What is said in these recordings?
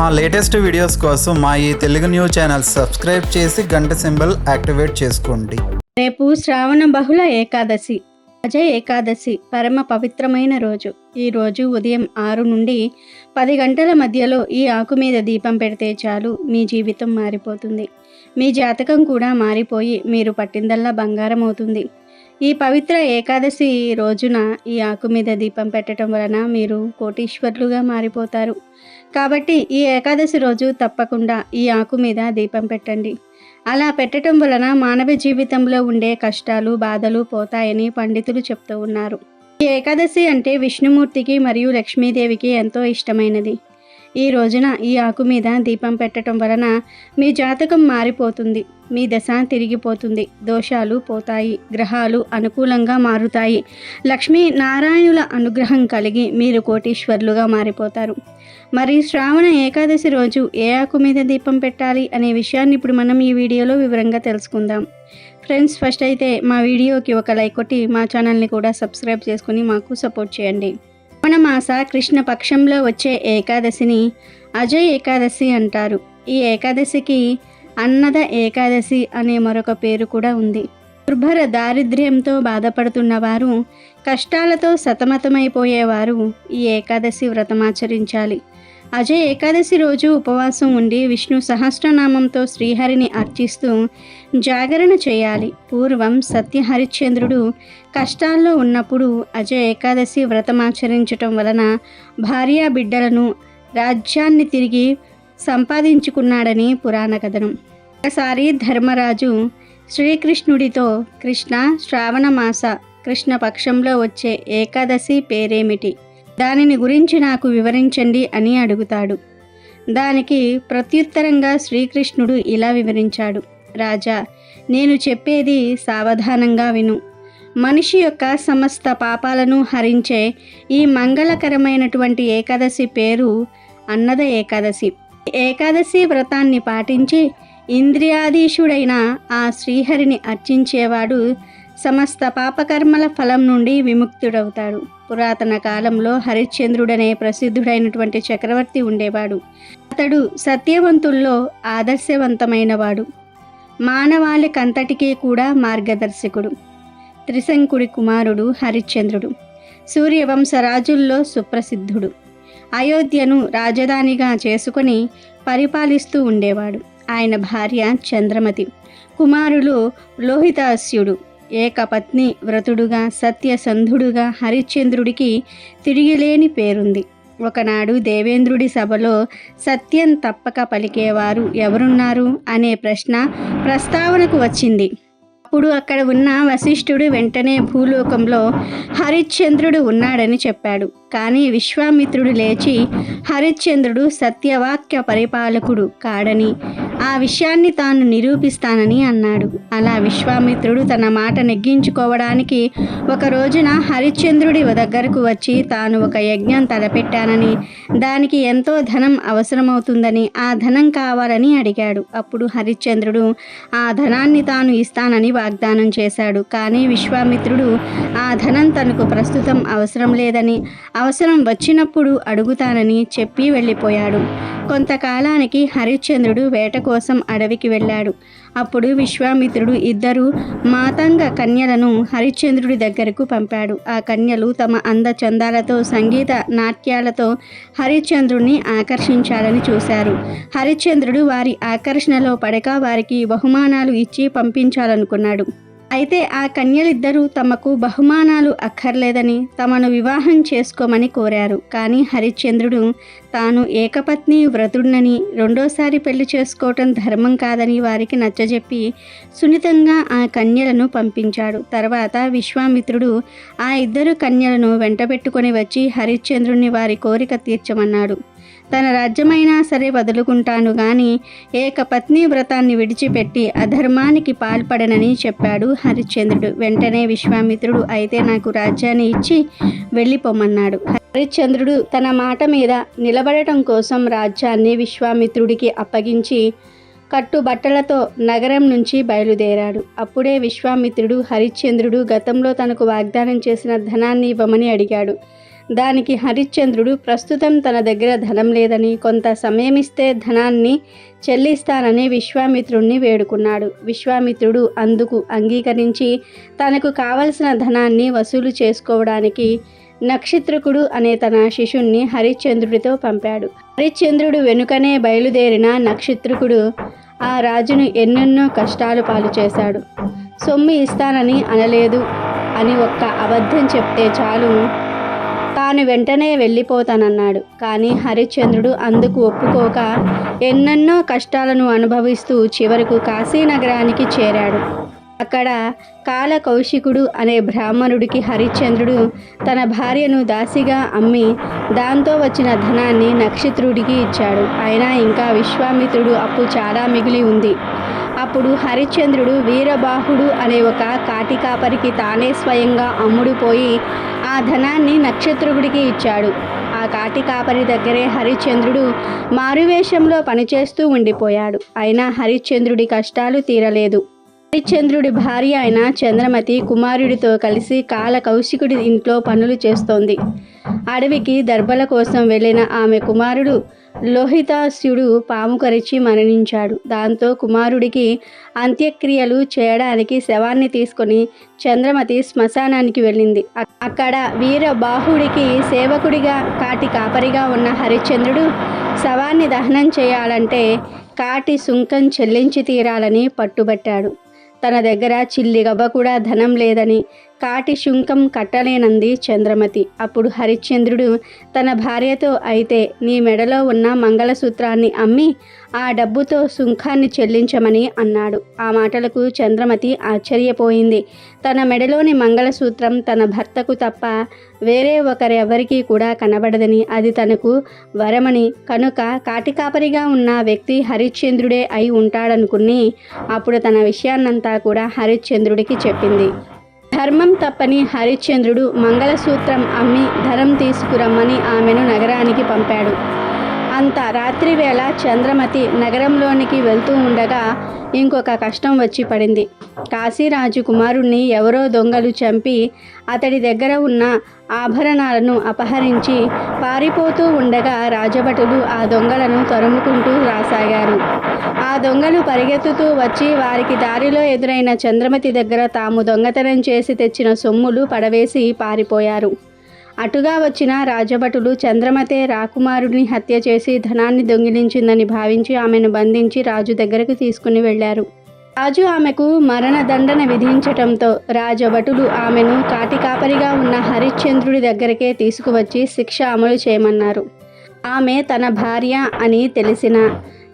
మా latest videos కోసం మా ఈ తెలుగు న్యూస్ ఛానల్ సబ్స్క్రైబ్ చేసి గంట సింబల్ యాక్టివేట్ చేసుకోండి. రేపు శ్రావణ బహుళ ఏకాదశి అజయ్ ఏకాదశి పరమ పవిత్రమైన రోజు. ఈ రోజు ఉదయం ఆరు నుండి పది గంటల మధ్యలో ఈ ఆకు మీద దీపం పెడితే చాలు మీ జీవితం మారిపోతుంది. మీ జాతకం కూడా మారిపోయి మీరు పట్టిందల్లా బంగారం అవుతుంది. ఈ పవిత్ర ఏకాదశి రోజున ఈ ఆకు మీద దీపం పెట్టడం వలన మీరు కోటీశ్వర్లుగా మారిపోతారు. కాబట్టి ఈ ఏకాదశి రోజు తప్పకుండా ఈ ఆకు మీద దీపం పెట్టండి. అలా పెట్టడం వలన మానవ జీవితంలో ఉండే కష్టాలు బాధలు పోతాయని పండితులు చెప్తూ ఉన్నారు. ఈ ఏకాదశి అంటే విష్ణుమూర్తికి మరియు లక్ష్మీదేవికి ఎంతో ఇష్టమైనది. ఈ రోజున ఈ ఆకు మీద దీపం పెట్టడం వలన మీ జాతకం మారిపోతుంది. మీ దశ తిరిగిపోతుంది. దోషాలు పోతాయి. గ్రహాలు అనుకూలంగా మారుతాయి. లక్ష్మీ నారాయణుల అనుగ్రహం కలిగి మీరు కోటీశ్వర్లుగా మారిపోతారు. మరి శ్రావణ ఏకాదశి రోజు ఏ ఆకు మీద దీపం పెట్టాలి అనే విషయాన్ని ఇప్పుడు మనం ఈ వీడియోలో వివరంగా తెలుసుకుందాం. ఫ్రెండ్స్ ఫస్ట్ అయితే మా వీడియోకి ఒక లైక్ కొట్టి మా ఛానల్ని కూడా సబ్స్క్రైబ్ చేసుకుని మాకు సపోర్ట్ చేయండి. మన మాస కృష్ణ పక్షంలో వచ్చే ఏకాదశిని అజయ్ ఏకాదశి అంటారు. ఈ ఏకాదశికి అన్నద ఏకాదశి అనే మరొక పేరు కూడా ఉంది. దుర్భర దారిద్ర్యంతో బాధపడుతున్న వారు కష్టాలతో సతమతమైపోయేవారు ఈ ఏకాదశి వ్రతమాచరించాలి అజయ్ ఏకాదశి రోజు ఉపవాసం ఉండి విష్ణు సహస్రనామంతో శ్రీహరిని అర్చిస్తూ జాగరణ చేయాలి. పూర్వం సత్యహరిశ్చంద్రుడు కష్టాల్లో ఉన్నప్పుడు అజయ్ ఏకాదశి వ్రతమాచరించటం వలన భార్యా బిడ్డలను రాజ్యాన్ని తిరిగి సంపాదించుకున్నాడని పురాణ కథనం. ఒకసారి ధర్మరాజు శ్రీకృష్ణుడితో కృష్ణ శ్రావణ మాస కృష్ణ పక్షంలో వచ్చే ఏకాదశి పేరేమిటి? దానిని గురించి నాకు వివరించండి అని అడుగుతాడు. దానికి ప్రత్యుత్తరంగా శ్రీకృష్ణుడు ఇలా వివరించాడు. రాజా నేను చెప్పేది సావధానంగా విను. మనిషి యొక్క సమస్త పాపాలను హరించే ఈ మంగళకరమైనటువంటి ఏకాదశి పేరు అన్నద ఏకాదశి. ఏకాదశి వ్రతాన్ని పాటించి ఇంద్రియాధీశుడైన ఆ శ్రీహరిని అర్చించేవాడు సమస్త పాపకర్మల ఫలం నుండి విముక్తుడవుతాడు. పురాతన కాలంలో హరిశ్చంద్రుడనే ప్రసిద్ధుడైనటువంటి చక్రవర్తి ఉండేవాడు. అతడు సత్యవంతుల్లో ఆదర్శవంతమైనవాడు. మానవాళికంతటికీ కూడా మార్గదర్శకుడు. త్రిశంకుడి కుమారుడు హరిశ్చంద్రుడు. సూర్యవంశ రాజుల్లో సుప్రసిద్ధుడు. అయోధ్యను రాజధానిగా చేసుకొని పరిపాలిస్తూ ఉండేవాడు. ఆయన భార్య చంద్రమతి. కుమారులు లోహితాస్యుడు. ఏకపత్ని వ్రతుడుగా సత్యసంధుడుగా హరిశ్చంద్రుడికి తిరిగిలేని పేరుంది. ఒకనాడు దేవేంద్రుడి సభలో సత్యం తప్పక పలికేవారు ఎవరున్నారు అనే ప్రశ్న ప్రస్తావనకు వచ్చింది. అప్పుడు అక్కడ ఉన్న వశిష్ఠుడు వెంటనే భూలోకంలో హరిశ్చంద్రుడు ఉన్నాడని చెప్పాడు. కానీ విశ్వామిత్రుడు లేచి హరిశ్చంద్రుడు సత్యవాక్య పరిపాలకుడు కాడని ఆ విషయాన్ని తాను నిరూపిస్తానని అన్నాడు. అలా విశ్వామిత్రుడు తన మాట నెగ్గించుకోవడానికి ఒక రోజున హరిశ్చంద్రుడి దగ్గరకు వచ్చి తాను ఒక యజ్ఞం తలపెట్టానని దానికి ఎంతో ధనం అవసరమవుతుందని ఆ ధనం కావాలని అడిగాడు. అప్పుడు హరిశ్చంద్రుడు ఆ ధనాన్ని తాను ఇస్తానని వాగ్దానం చేశాడు. కానీ విశ్వామిత్రుడు ఆ ధనం తనకు ప్రస్తుతం అవసరం లేదని అవసరం వచ్చినప్పుడు అడుగుతానని చెప్పి వెళ్ళిపోయాడు. కొంతకాలానికి హరిశ్చంద్రుడు వేట కోసం అడవికి వెళ్ళాడు. అప్పుడు విశ్వామిత్రుడు ఇద్దరు మాతంగ కన్యలను హరిశ్చంద్రుడి దగ్గరకు పంపాడు. ఆ కన్యలు తమ అందచందాలతో సంగీత నాట్యాలతో హరిశ్చంద్రుడిని ఆకర్షించాలని చూశారు. హరిశ్చంద్రుడు వారి ఆకర్షణలో పడక వారికి బహుమానాలు ఇచ్చి పంపించాలనుకున్నాడు. అయితే ఆ కన్యలిద్దరూ తమకు బహుమానాలు అక్కర్లేదని తమను వివాహం చేసుకోమని కోరారు. కానీ హరిశ్చంద్రుడు తాను ఏకపత్ని వ్రతుడినని రెండోసారి పెళ్ళి చేసుకోవటం ధర్మం కాదని వారికి నచ్చజెప్పి సున్నితంగా ఆ కన్యలను పంపించాడు. తర్వాత విశ్వామిత్రుడు ఆ ఇద్దరు కన్యలను వెంటబెట్టుకొని వచ్చి హరిశ్చంద్రుణ్ణి వారి కోరిక తీర్చమన్నాడు. తన రాజ్యమైనా సరే వదులుకుంటాను గాని ఏకపత్ని వ్రతాన్ని విడిచిపెట్టి అధర్మానికి పాల్పడనని చెప్పాడు హరిశ్చంద్రుడు. వెంటనే విశ్వామిత్రుడు అయితే నాకు రాజ్యాన్ని ఇచ్చి వెళ్ళిపోమన్నాడు. హరిశ్చంద్రుడు తన మాట మీద నిలబడటం కోసం రాజ్యాన్ని విశ్వామిత్రుడికి అప్పగించి కట్టుబట్టలతో నగరం నుంచి బయలుదేరాడు. అప్పుడే విశ్వామిత్రుడు హరిశ్చంద్రుడు గతంలో తనకు వాగ్దానం చేసిన ధనాన్ని ఇవ్వమని అడిగాడు. దానికి హరిశ్చంద్రుడు ప్రస్తుతం తన దగ్గర ధనం లేదని కొంత సమయం ఇస్తే ధనాన్ని చెల్లిస్తానని విశ్వామిత్రుణ్ణి వేడుకున్నాడు. విశ్వామిత్రుడు అందుకు అంగీకరించి తనకు కావలసిన ధనాన్ని వసూలు చేసుకోవడానికి నక్షత్రకుడు అనే తన శిష్యుణ్ణి హరిశ్చంద్రుడితో పంపాడు. హరిశ్చంద్రుడు వెనుకనే బయలుదేరిన నక్షత్రకుడు ఆ రాజును ఎన్నెన్నో కష్టాలు పాలు చేశాడు. సొమ్ము ఇస్తానని అనలేదు అని ఒక్క అబద్ధం చెప్తే చాలు. తాను వెంటనే వెళ్ళిపోతానన్నాడు. కానీ హరిశ్చంద్రుడు అందుకు ఒప్పుకోక ఎన్నెన్నో కష్టాలను అనుభవిస్తూ చివరకు కాశీనగరానికి చేరాడు. అక్కడ కాల కౌశికుడు అనే బ్రాహ్మణుడికి హరిశ్చంద్రుడు తన భార్యను దాసిగా అమ్మి దాంతో వచ్చిన ధనాన్ని నక్షత్రుడికి ఇచ్చాడు. అయినా ఇంకా విశ్వామిత్రుడు అప్పు చాలా మిగిలి ఉంది. అప్పుడు హరిశ్చంద్రుడు వీరబాహుడు అనే ఒక కాటికాపరికి తానే స్వయంగా అమ్ముడుపోయి ఆ ధనాన్ని నక్షత్రుడికి ఇచ్చాడు. ఆ కాటికాపరి దగ్గరే హరిశ్చంద్రుడు మారువేషంలో పనిచేస్తూ ఉండిపోయాడు. అయినా హరిశ్చంద్రుడి కష్టాలు తీరలేదు. హరిశ్చంద్రుడి భార్య అయిన చంద్రమతి కుమారుడితో కలిసి కాల కౌశికుడి ఇంట్లో పనులు చేస్తోంది. అడవికి దర్భల కోసం వెళ్ళిన ఆమె కుమారుడు లోహితాస్యుడు పాము కరిచి మరణించాడు. దాంతో కుమారుడికి అంత్యక్రియలు చేయడానికి శవాన్ని తీసుకొని చంద్రమతి శ్మశానానికి వెళ్ళింది. అక్కడ అక్కడ వీరబాహుడికి సేవకుడిగా కాటి కాపరిగా ఉన్న హరిశ్చంద్రుడు శవాన్ని దహనం చేయాలంటే కాటి సుంకం చెల్లించి తీరాలని పట్టుబట్టాడు. తన దగ్గర చిల్లి గవ్వ కూడా ధనం లేదని కాటి శుంకం కట్టలేనంది చంద్రమతి. అప్పుడు హరిశ్చంద్రుడు తన భార్యతో అయితే నీ మెడలో ఉన్న మంగళసూత్రాన్ని అమ్మి ఆ డబ్బుతో సుంకాన్ని చెల్లించమని అన్నాడు. ఆ మాటలకు చంద్రమతి ఆశ్చర్యపోయింది. తన మెడలోని మంగళసూత్రం తన భర్తకు తప్ప వేరే ఒకరెవరికీ కూడా కనబడదని అది తనకు వరమని. కనుక కాటికాపరిగా ఉన్న వ్యక్తి హరిశ్చంద్రుడే అయి ఉంటాడనుకుని అప్పుడు తన విషయాన్నంతా కూడా హరిశ్చంద్రుడికి చెప్పింది. ధర్మం తప్పని హరిశ్చంద్రుడు మంగళసూత్రం అమ్మి ధనం తీసుకురమ్మని ఆమెను నగరానికి పంపాడు. అంత రాత్రివేళ చంద్రమతి నగరంలోనికి వెళ్తూ ఉండగా ఇంకొక కష్టం వచ్చి పడింది. కాశీరాజు కుమారుణ్ణి ఎవరో దొంగలు చంపి అతడి దగ్గర ఉన్న ఆభరణాలను అపహరించి పారిపోతూ ఉండగా రాజభటులు ఆ దొంగలను తరుముకుంటూ రాసాగారు. ఆ దొంగలు పరిగెత్తుతూ వచ్చి వారికి దారిలో ఎదురైన చంద్రమతి దగ్గర తాము దొంగతనం చేసి తెచ్చిన సొమ్ములు పడవేసి పారిపోయారు. అటుగా వచ్చిన రాజభటులు చంద్రమతే రాకుమారుడిని హత్య చేసి ధనాన్ని దొంగిలించిందని భావించి ఆమెను బంధించి రాజు దగ్గరకు తీసుకుని వెళ్ళారు. రాజు ఆమెకు మరణదండన విధించటంతో రాజభటులు ఆమెను కాటికాపరిగా ఉన్న హరిశ్చంద్రుడి దగ్గరకే తీసుకువచ్చి శిక్ష అమలు చేయమన్నారు. ఆమె తన భార్య అని తెలిసిన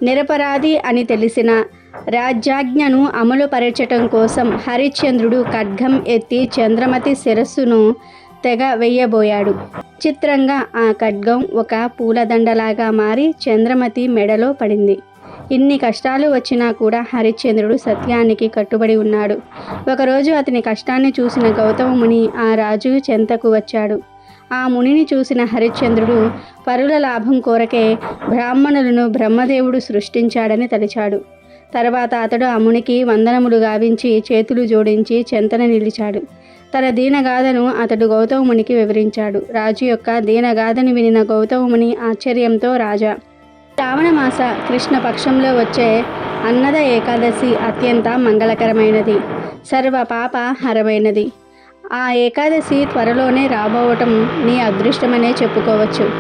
నిరపరాధి అని తెలిసిన రాజ్యాజ్ఞను అమలుపరచటం కోసం హరిశ్చంద్రుడు ఖడ్గం ఎత్తి చంద్రమతి శిరస్సును తెగ వెయ్యబోయాడు చిత్రంగా ఆ ఖడ్గం ఒక పూలదండలాగా మారి చంద్రమతి మెడలో పడింది. ఇన్ని కష్టాలు వచ్చినా కూడా హరిశ్చంద్రుడు సత్యానికి కట్టుబడి ఉన్నాడు. ఒకరోజు అతని కష్టాన్ని చూసిన గౌతమ ముని ఆ రాజు చెంతకు వచ్చాడు. ఆ మునిని చూసిన హరిశ్చంద్రుడు పరుల లాభం కోరకే బ్రాహ్మణులను బ్రహ్మదేవుడు సృష్టించాడని తలిచాడు. తర్వాత అతడు ఆ మునికి వందనములు గావించి చేతులు జోడించి చెంతన నిలిచాడు. తన దీనగాథను అతడు గౌతమునికి వివరించాడు. రాజు యొక్క దీనగాథను వినిన గౌతముని ఆశ్చర్యంతో రాజా శ్రావణమాస కృష్ణ పక్షంలో వచ్చే అన్నద ఏకాదశి అత్యంత మంగళకరమైనది. సర్వ పాప హరమైనది. ఆ ఏకాదశి త్వరలోనే రాబోవటం నీ అదృష్టమనే చెప్పుకోవచ్చు.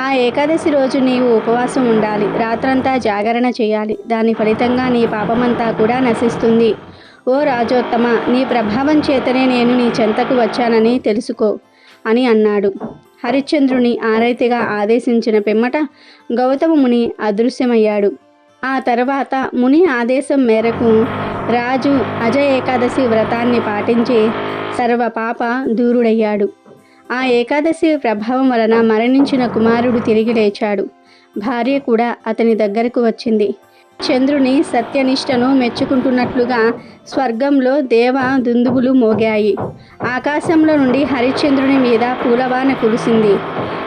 ఆ ఏకాదశి రోజు నీవు ఉపవాసం ఉండాలి. రాత్రంతా జాగరణ చేయాలి. దాని ఫలితంగా నీ పాపమంతా కూడా నశిస్తుంది. ఓ రాజోత్తమ నీ ప్రభావం చేతనే నేను నీ చెంతకు వచ్చానని తెలుసుకో అని అన్నాడు. హరిశ్చంద్రుని ఆరైతిగా ఆదేశించిన పిమ్మట గౌతముని అదృశ్యమయ్యాడు. ఆ తర్వాత ముని ఆదేశం మేరకు రాజు అజయ ఏకాదశి వ్రతాన్ని పాటించి సర్వ పాప దూరుడయ్యాడు. ఆ ఏకాదశి ప్రభావం వలన మరణించిన కుమారుడు తిరిగి లేచాడు. భార్య కూడా అతని దగ్గరకు వచ్చింది. చంద్రుని సత్యనిష్టను మెచ్చుకుంటున్నట్లుగా స్వర్గంలో దేవ దుందుబులు మోగాయి. ఆకాశంలో నుండి హరిశ్చంద్రుని మీద పూలవాన కురిసింది.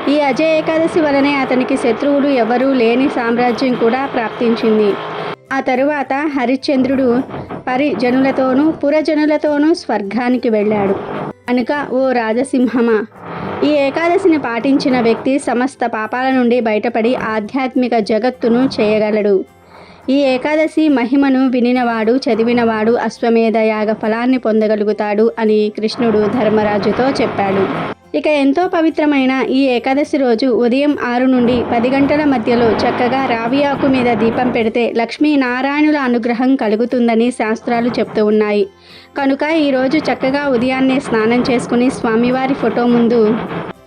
ఈ అజయ ఏకాదశి వలనే అతనికి శత్రువులు ఎవరూ లేని సామ్రాజ్యం కూడా ప్రాప్తించింది. ఆ తరువాత హరిశ్చంద్రుడు పరిజనులతోనూ పురజనులతోనూ స్వర్గానికి వెళ్ళాడు. కనుక ఓ రాజసింహమా! ఈ ఏకాదశిని పాటించిన వ్యక్తి సమస్త పాపాల నుండి బయటపడి ఆధ్యాత్మిక జగత్తును చేయగలడు. ఈ ఏకాదశి మహిమను వినినవాడు చదివినవాడు అశ్వమేధ యాగ ఫలాన్ని పొందగలుగుతాడు అని కృష్ణుడు ధర్మరాజుతో చెప్పాడు. ఇక ఎంతో పవిత్రమైన ఈ ఏకాదశి రోజు ఉదయం ఆరు నుండి పది గంటల మధ్యలో చక్కగా రావి ఆకు మీద దీపం పెడితే లక్ష్మీ నారాయణుల అనుగ్రహం కలుగుతుందని శాస్త్రాలు చెప్తూ ఉన్నాయి. కనుక ఈరోజు చక్కగా ఉదయాన్నే స్నానం చేసుకుని స్వామివారి ఫోటో ముందు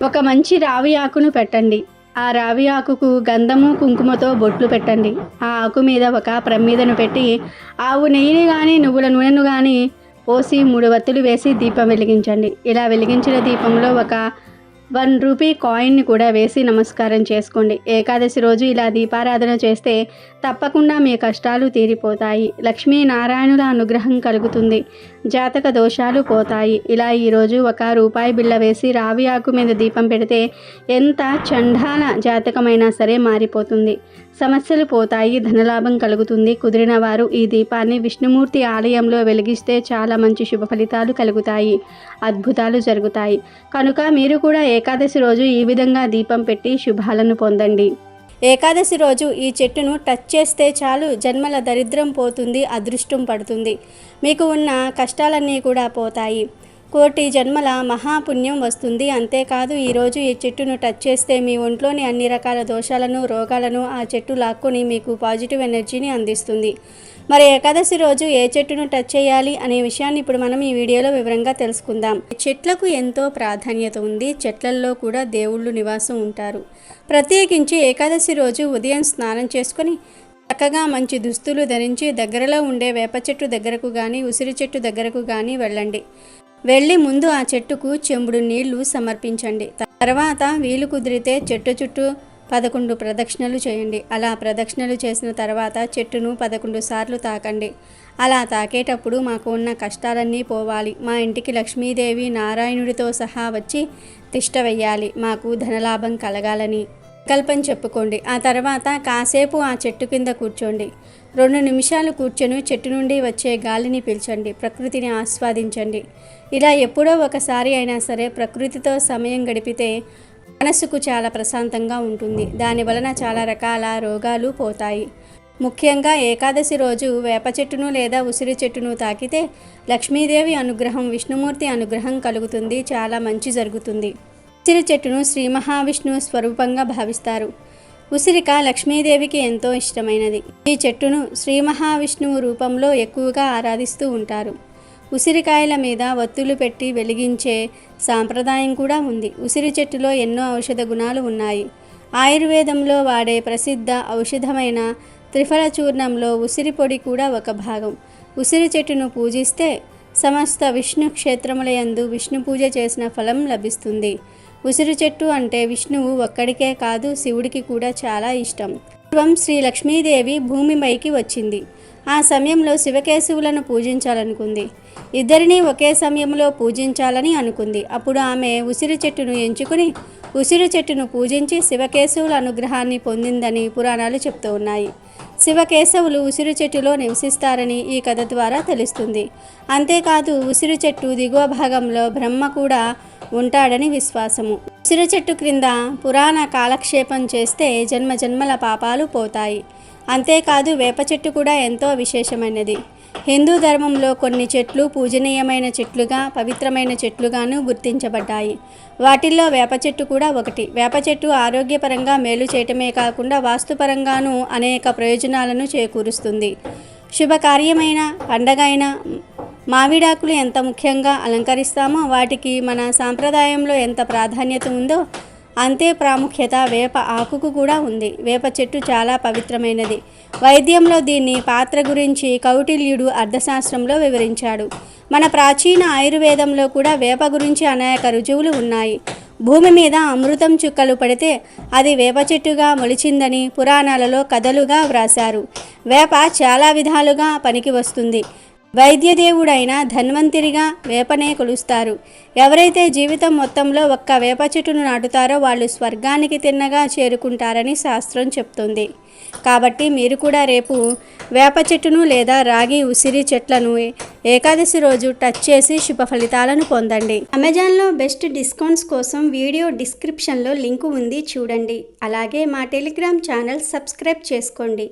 ఒక మంచి రావి ఆకును పెట్టండి. ఆ రావి ఆకుకు గంధము కుంకుమతో బొట్లు పెట్టండి. ఆ ఆకు మీద ఒక ప్రమీదను పెట్టి ఆవు నెయ్యిని కానీ నువ్వుల నూనెను కానీ పోసి మూడు వత్తులు వేసి దీపం వెలిగించండి. ఇలా వెలిగించిన దీపంలో ఒక వన్ రూపీ కాయిన్ని కూడా వేసి నమస్కారం చేసుకోండి. ఏకాదశి రోజు ఇలా దీపారాధన చేస్తే తప్పకుండా మీ కష్టాలు తీరిపోతాయి. లక్ష్మీనారాయణుల అనుగ్రహం కలుగుతుంది. జాతక దోషాలు పోతాయి. ఇలా ఈరోజు ఒక రూపాయి బిళ్ళ వేసి రావి ఆకు మీద దీపం పెడితే ఎంత చండాల జాతకమైనా సరే మారిపోతుంది. సమస్యలు పోతాయి ధనలాభం కలుగుతుంది. కుదిరిన వారు ఈ దీపాన్ని విష్ణుమూర్తి ఆలయంలో వెలిగిస్తే చాలా మంచి శుభ ఫలితాలు కలుగుతాయి. అద్భుతాలు జరుగుతాయి. కనుక మీరు కూడా ఏకాదశి రోజు ఈ విధంగా దీపం పెట్టి శుభాలను పొందండి. ఏకాదశి రోజు ఈ చెట్టును టచ్ చేస్తే చాలు జన్మల దరిద్రం పోతుంది అదృష్టం పడుతుంది. మీకు ఉన్న కష్టాలన్నీ కూడా పోతాయి. కోటి జన్మల మహాపుణ్యం వస్తుంది. అంతేకాదు ఈరోజు ఈ చెట్టును టచ్ చేస్తే మీ ఒంట్లోని అన్ని రకాల దోషాలను రోగాలను ఆ చెట్టు లాక్కొని మీకు పాజిటివ్ ఎనర్జీని అందిస్తుంది. మరి ఏకాదశి రోజు ఏ చెట్టును టచ్ చేయాలి అనే విషయాన్ని ఇప్పుడు మనం ఈ వీడియోలో వివరంగా తెలుసుకుందాం. చెట్లకు ఎంతో ప్రాధాన్యత ఉంది. చెట్లల్లో కూడా దేవుళ్ళు నివాసం ఉంటారు. ప్రత్యేకించి ఏకాదశి రోజు ఉదయం స్నానం చేసుకొని చక్కగా మంచి దుస్తులు ధరించి దగ్గరలో ఉండే వేప చెట్టు దగ్గరకు కానీ ఉసిరి చెట్టు దగ్గరకు కానీ వెళ్ళండి. వెళ్ళి ముందు ఆ చెట్టుకు చెంబుడు నీళ్ళు సమర్పించండి. తర్వాత వీలు కుదిరితే చెట్టు చుట్టూ పదకొండు ప్రదక్షిణలు చేయండి. అలా ప్రదక్షిణలు చేసిన తర్వాత చెట్టును పదకొండు సార్లు తాకండి. అలా తాకేటప్పుడు మాకు ఉన్న కష్టాలన్నీ పోవాలి. మా ఇంటికి లక్ష్మీదేవి నారాయణుడితో సహా వచ్చి తిష్ట వెయ్యాలి. మాకు ధనలాభం కలగాలని సంకల్పం చెప్పుకోండి. ఆ తర్వాత కాసేపు ఆ చెట్టు కింద కూర్చోండి. రెండు నిమిషాలు కూర్చొని చెట్టు నుండి వచ్చే గాలిని పీల్చండి ప్రకృతిని ఆస్వాదించండి. ఇలా ఎప్పుడో ఒకసారి అయినా సరే ప్రకృతితో సమయం గడిపితే మనసుకు చాలా ప్రశాంతంగా ఉంటుంది. దాని వలన చాలా రకాల రోగాలు పోతాయి. ముఖ్యంగా ఏకాదశి రోజు వేప చెట్టును లేదా ఉసిరి చెట్టును తాకితే లక్ష్మీదేవి అనుగ్రహం విష్ణుమూర్తి అనుగ్రహం కలుగుతుంది. చాలా మంచి జరుగుతుంది. ఉసిరి చెట్టును శ్రీ మహావిష్ణువు స్వరూపంగా భావిస్తారు. ఉసిరిక లక్ష్మీదేవికి ఎంతో ఇష్టమైనది. ఈ చెట్టును శ్రీ మహావిష్ణువు రూపంలో ఎక్కువగా ఆరాధిస్తూ ఉంటారు. ఉసిరికాయల మీద ఒత్తులు పెట్టి వెలిగించే సాంప్రదాయం కూడా ఉంది. ఉసిరి చెట్టులో ఎన్నో ఔషధ గుణాలు ఉన్నాయి. ఆయుర్వేదంలో వాడే ప్రసిద్ధ ఔషధమైన త్రిఫల చూర్ణంలో ఉసిరి పొడి కూడా ఒక భాగం. ఉసిరి చెట్టును పూజిస్తే సమస్త విష్ణు క్షేత్రములయందు విష్ణు పూజ చేసిన ఫలం లభిస్తుంది. ఉసిరి చెట్టు అంటే విష్ణువు ఒక్కడికే కాదు శివుడికి కూడా చాలా ఇష్టం. పూర్వం శ్రీ లక్ష్మీదేవి భూమిపైకి వచ్చింది. ఆ సమయంలో శివకేశవులను పూజించాలనుకుంది. ఇద్దరిని ఒకే సమయంలో పూజించాలని అనుకుంది. అప్పుడు ఆమె ఉసిరి చెట్టును ఎంచుకుని ఉసిరి చెట్టును పూజించి శివకేశవుల అనుగ్రహాన్ని పొందిందని పురాణాలు చెప్తూ ఉన్నాయి. శివకేశవులు ఉసిరి చెట్టులో నివసిస్తారని ఈ కథ ద్వారా తెలుస్తుంది. అంతేకాదు ఉసిరి చెట్టు దిగువ భాగంలో బ్రహ్మ కూడా ఉంటాడని విశ్వాసము. ఉసిరి చెట్టు క్రింద పురాణ కాలక్షేపం చేస్తే జన్మ జన్మల పాపాలు పోతాయి. అంతేకాదు వేప చెట్టు కూడా ఎంతో విశేషమైనది. హిందూ ధర్మంలో కొన్ని చెట్లు పూజనీయమైన చెట్లుగా పవిత్రమైన చెట్లుగాను గుర్తించబడ్డాయి. వాటిల్లో వేప చెట్టు కూడా ఒకటి. వేప చెట్టు ఆరోగ్యపరంగా మేలు చేయటమే కాకుండా వాస్తుపరంగానూ అనేక ప్రయోజనాలను చేకూరుస్తుంది. శుభకార్యమైన పండగ మావిడాకులు మామిడాకులు ఎంత ముఖ్యంగా అలంకరిస్తామో వాటికి మన సాంప్రదాయంలో ఎంత ప్రాధాన్యత ఉందో అంతే ప్రాముఖ్యత వేప ఆకుకు కూడా ఉంది. వేప చెట్టు చాలా పవిత్రమైనది. వైద్యంలో దీన్ని పాత్ర గురించి కౌటిల్యుడు అర్థశాస్త్రంలో వివరించాడు. మన ప్రాచీన ఆయుర్వేదంలో కూడా వేప గురించి అనేక రుజువులు ఉన్నాయి. భూమి మీద అమృతం చుక్కలు పడితే అది వేప చెట్టుగా మొలిచిందని పురాణాలలో కథలుగా వ్రాశారు. వేప చాలా విధాలుగా పనికి వస్తుంది. వైద్యదేవుడైన ధన్వంతరిగా వేపనే కొలుస్తారు. ఎవరైతే జీవితం మొత్తంలో ఒక్క వేప చెట్టును నాటుతారో వాళ్ళు స్వర్గానికి తిన్నగా చేరుకుంటారని శాస్త్రం చెప్తుంది. కాబట్టి మీరు కూడా రేపు వేప చెట్టును లేదా రాగి ఉసిరి చెట్లను ఏకాదశి రోజు టచ్ చేసి శుభ ఫలితాలను పొందండి. అమెజాన్లో బెస్ట్ డిస్కౌంట్స్ కోసం వీడియో డిస్క్రిప్షన్లో లింకు ఉంది చూడండి. అలాగే మా టెలిగ్రామ్ ఛానల్ సబ్స్క్రైబ్ చేసుకోండి.